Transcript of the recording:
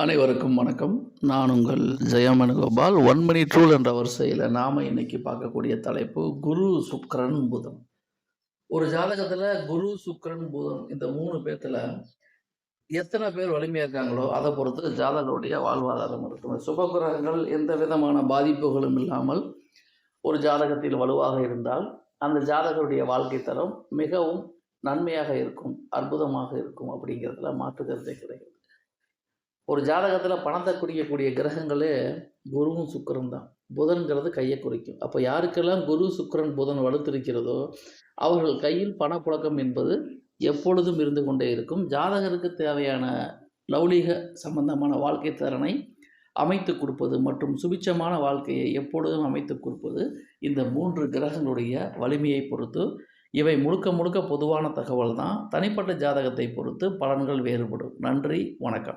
அனைவருக்கும் வணக்கம். நான் உங்கள் ஜெயமனுகோபால் ஒன் மணி ட்ரூல் என்ற வரிசையில் நாம் இன்னைக்கு பார்க்கக்கூடிய தலைப்பு குரு சுக்கரன் புதன். ஒரு ஜாதகத்தில் குரு சுக்கரன் புதன் இந்த மூணு பேர்த்தில் எத்தனை பேர் வலிமையாக இருக்காங்களோ அதை பொறுத்து ஜாதகருடைய வாழ்வாதாரம் இருக்கும். சுபகிரகங்கள் எந்த விதமான பாதிப்புகளும் இல்லாமல் ஒரு ஜாதகத்தில் வலுவாக இருந்தால் அந்த ஜாதகருடைய வாழ்க்கை தரம் மிகவும் நன்மையாக இருக்கும் அற்புதமாக இருக்கும் அப்படிங்கிறதுல மாற்று கருத்தே கிடையாது. ஒரு ஜாதகத்தில் பணத்தை குடிக்கக்கூடிய கிரகங்களே குருவும் சுக்கிரன் தான். புதன்கிறது கையை குறிக்கும். அப்போ யாருக்கெல்லாம் குரு சுக்கரன் புதன் வலுத்திருக்கிறதோ அவர்கள் கையில் பணப்புழக்கம் என்பது எப்பொழுதும் இருந்து கொண்டே இருக்கும். ஜாதகருக்கு தேவையான லௌலீக சம்பந்தமான வாழ்க்கை திறனை அமைத்து கொடுப்பது மற்றும் சுபிச்சமான வாழ்க்கையை எப்பொழுதும் அமைத்து கொடுப்பது இந்த மூன்று கிரகங்களுடைய வலிமையை பொறுத்து. இவை முழுக்க முழுக்க பொதுவான தகவல் தான் தனிப்பட்ட ஜாதகத்தை பொறுத்து பலன்கள் வேறுபடும். நன்றி வணக்கம்.